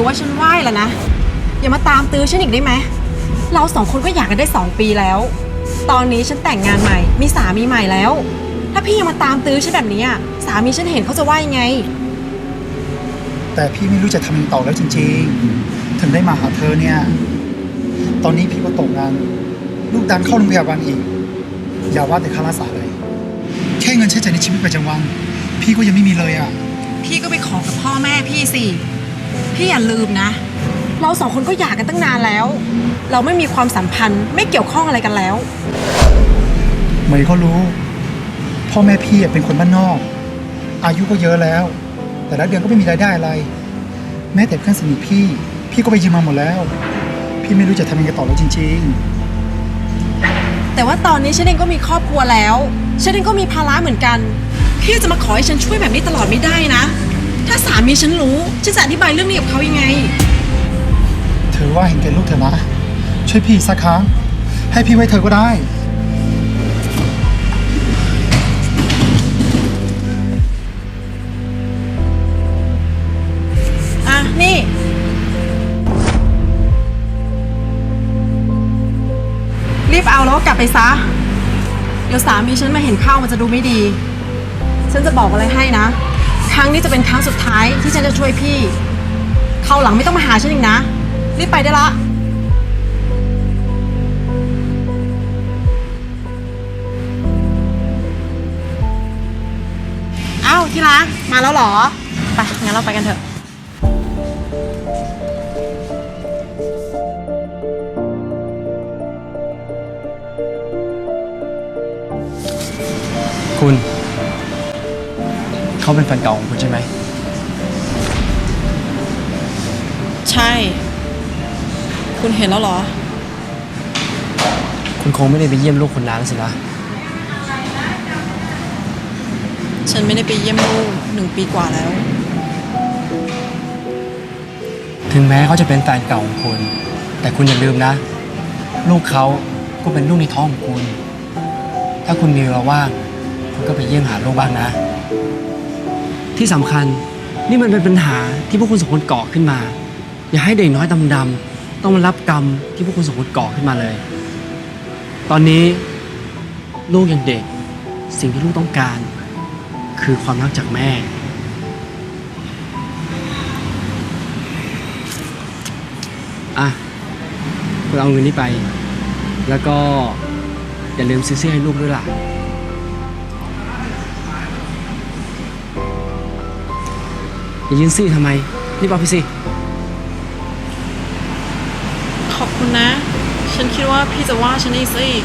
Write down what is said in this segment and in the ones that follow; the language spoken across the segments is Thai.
อว่าฉันไหว้แล้วนะ อย่ามาตามตื้อฉันอีกได้ไหม เราสองคนก็อยากกันได้สองปีแล้ว ตอนนี้ฉันแต่งงานใหม่ มีสามีใหม่แล้ว ถ้าพี่ยังมาตามตื้อฉันแบบนี้อะสามีฉันเห็นเขาจะว่ายังไง แต่พี่ไม่รู้จะทำยังไงต่อแล้วจริง ๆ ถึงได้มาหาเธอเนี่ย ตอนนี้พี่ก็ตกงานลูกดันเข้าโรงพยาบาลอีก อย่าว่าแต่ค่ารักษาเลย แค่เงินใช้จ่ายในชีวิตประจำวัน พี่ก็ยังไม่มีเลยอะ พี่ก็ไปขอกับพ่อแม่พี่สิ พี่อย่าลืมนะ เราสองคนก็หย่ากันตั้งนานแล้ว เราไม่มีความสัมพันธ์ไม่เกี่ยวข้องอะไรกันแล้ว เหมยก็รู้ พ่อแม่พี่อะเป็นคนบ้านนอก อายุก็เยอะแล้ว แต่ละเดือนก็ไม่มีรายได้อะไร แม้แต่เพื่อนสนิทพี่ พี่ก็ไปยืมมาหมดแล้ว พี่ไม่รู้จะทำยังไงต่อแล้วจริง แต่ว่าตอนนี้ฉันเองก็มีครอบครัวแล้ว ฉันเองก็มีภาระเหมือนกัน พี่จะมาขอให้ฉันช่วยแบบนี้ตลอดไม่ได้นะ ถ้าสามีฉันรู้ ฉันจะอธิบายเรื่องนี้กับเขายังไงๆถือว่าเห็นแก่ลูกเถอะนะ ช่วยพี่สักครั้ง ให้พี่ไว้เธอก็ได้ อะ นี่ รีบเอาแล้วก็กลับไปซะ เดี๋ยวสามีฉันมาเห็นเข้ามันจะดูไม่ดี ฉันจะบอกอะไรให้นะ ครั้งนี้จะเป็นครั้งสุดท้ายที่ฉันจะช่วยพี่เข้าวหลังไม่ต้องมาหาฉันอีกนะ รีบไปได้ละ เอ้าที่รักมาแล้วเหรอ ไป งั้นเราไปกันเถอะ คุณ เขาเป็นแฟนเก่าของคุณใช่ไหม ใช่ คุณเห็นแล้วเหรอ คุณคงไม่ได้ไปเยี่ยมลูกคนนั้นสินะ ฉันไม่ได้ไปเยี่ยมลูกหนึ่งปีกว่าแล้ว ถึงแม้เขาจะเป็นแฟนเก่าของคุณ แต่คุณอย่าลืมนะ ลูกเขาก็เป็นลูกในท้องของคุณ ถ้าคุณมีเวลาว่าง คุณก็ไปเยี่ยมหาลูกบ้างนะ ที่สำคัญนี่มันเป็นปัญหาที่พวกคุณสองคนก่อขึ้นมา อย่าให้เด็กน้อยดำๆต้องมารับกรรมที่พวกคุณสองคนก่อขึ้นมาเลย ตอนนี้ลูกยังเด็กสิ่งที่ลูกต้องการ คือความรักจากแม่ อะคุณเอาเงินนี้ไป แล้วก็อย่าลืมซื้อเสื้อให้ลูกด้วยล่ะ อย่ายืนซี่ทำไมรีบเอาไปสิ ขอบคุณนะ ฉันคิดว่าพี่จะว่าฉันอีกซะอีก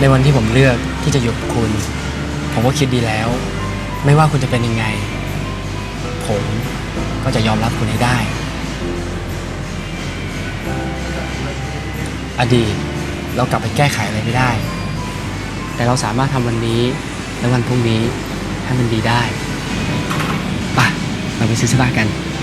ในวันที่ผมเลือกที่จะอยู่กับคุณ ผมก็คิดดีแล้ว ไม่ว่าคุณจะเป็นยังไง ผมก็จะยอมรับคุณให้ได้ อดีตเรากลับไปแก้ไขอะไรไม่ได้ แต่เราสามารถทำวันนี้และวันพรุ่งนี้ให้มันดีได้ ไปเร